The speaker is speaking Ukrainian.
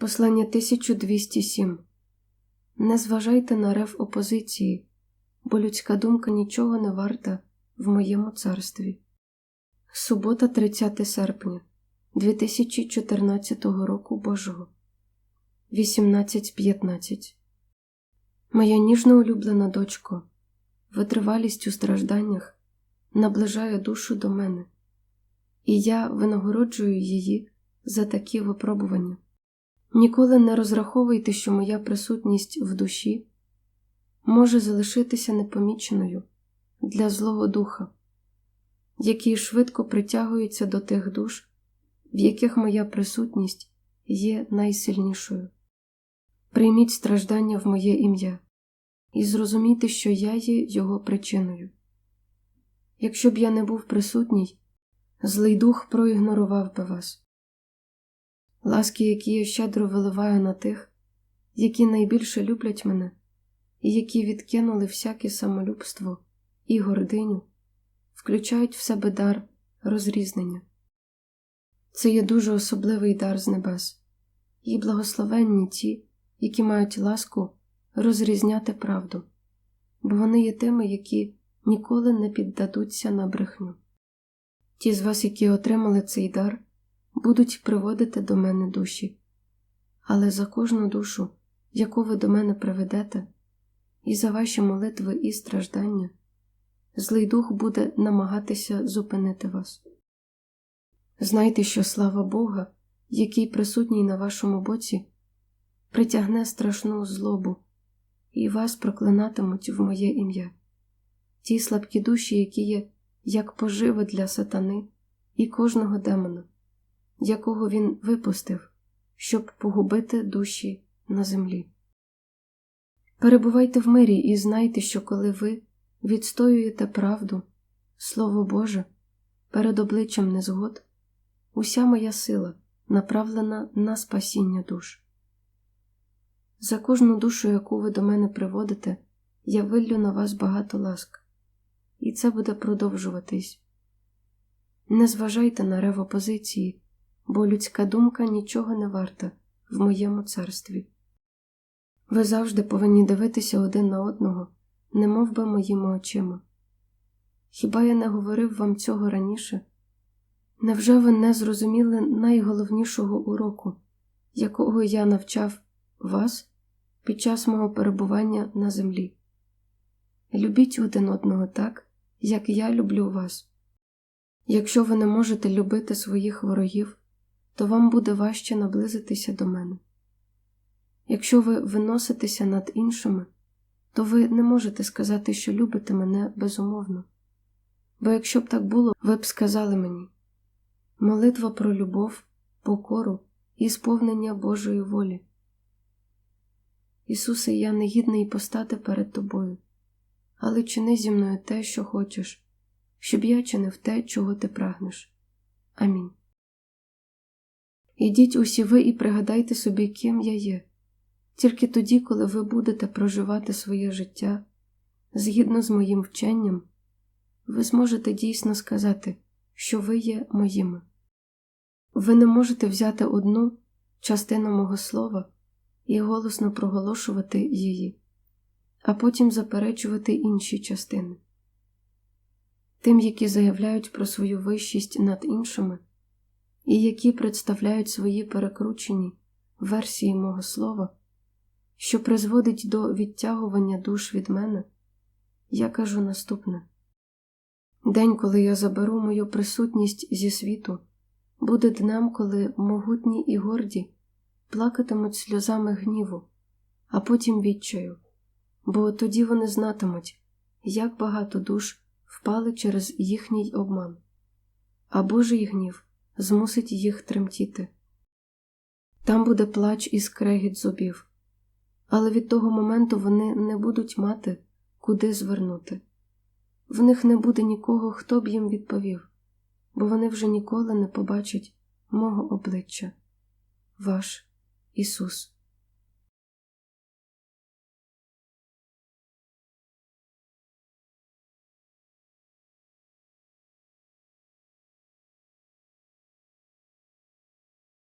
Послання 1207 Не зважайте на рев опозиції, бо людська думка нічого не варта в моєму царстві. Субота, 30 серпня 2014 року Божого 18.15 Моя ніжно улюблена дочко, витривалість у стражданнях наближає душу до мене, і я винагороджую її за такі випробування. Ніколи не розраховуйте, що моя присутність в душі може залишитися непоміченою для Злого Духа, який швидко притягується до тих душ, в яких моя присутність є найсильнішою. Прийміть страждання в моє ім'я і зрозумійте, що я є його причиною. Якщо б я не був присутній, злий дух проігнорував би вас. Ласки, які я щедро виливаю на тих, які найбільше люблять мене, і які відкинули всяке самолюбство і гординю, включають в себе дар розрізнення. Це є дуже особливий дар з небес, і благословенні ті, які мають ласку розрізняти правду, бо вони є тими, які ніколи не піддадуться на брехню. Ті з вас, які отримали цей дар, будуть приводити до мене душі, але за кожну душу, яку ви до мене приведете, і за ваші молитви і страждання, злий дух буде намагатися зупинити вас. Знайте, що слава Бога, який присутній на вашому боці, притягне страшну злобу, і вас проклинатимуть в моє ім'я. Ті слабкі душі, які є як пожива для сатани і кожного демона, якого він випустив, щоб погубити душі на землі. Перебувайте в мирі і знайте, що коли ви відстоюєте правду, Слово Боже, перед обличчям незгод, уся моя сила направлена на спасіння душ. За кожну душу, яку ви до мене приводите, я виллю на вас багато ласк, і це буде продовжуватись. Не зважайте на рев опозиції, бо людська думка нічого не варта в моєму царстві. Ви завжди повинні дивитися один на одного, не мов би моїми очима. Хіба я не говорив вам цього раніше? Невже ви не зрозуміли найголовнішого уроку, якого я навчав вас під час мого перебування на землі? Любіть один одного так, як я люблю вас. Якщо ви не можете любити своїх ворогів, то вам буде важче наблизитися до мене. Якщо ви виноситеся над іншими, то ви не можете сказати, що любите мене безумовно. Бо якщо б так було, ви б сказали мені молитва про любов, покору і сповнення Божої волі. Ісусе, я не гідний постати перед тобою, але чини зі мною те, що хочеш, щоб я чинив те, чого ти прагнеш. Амінь. Ідіть усі ви і пригадайте собі, ким я є, тільки тоді, коли ви будете проживати своє життя згідно з моїм вченням, ви зможете дійсно сказати, що ви є моїми. Ви не можете взяти одну частину мого слова і голосно проголошувати її, а потім заперечувати інші частини. Тим, які заявляють про свою вищість над іншими і які представляють свої перекручені версії мого слова, що призводить до відтягування душ від мене, я кажу наступне. День, коли я заберу мою присутність зі світу, буде днем, коли могутні і горді плакатимуть сльозами гніву, а потім відчаю, бо тоді вони знатимуть, як багато душ впали через їхній обман, а Божий гнів змусить їх тремтіти. Там буде плач і скрегіт зубів, але від того моменту вони не будуть мати, куди звернути. В них не буде нікого, хто б їм відповів, бо вони вже ніколи не побачать мого обличчя. Ваш Ісус.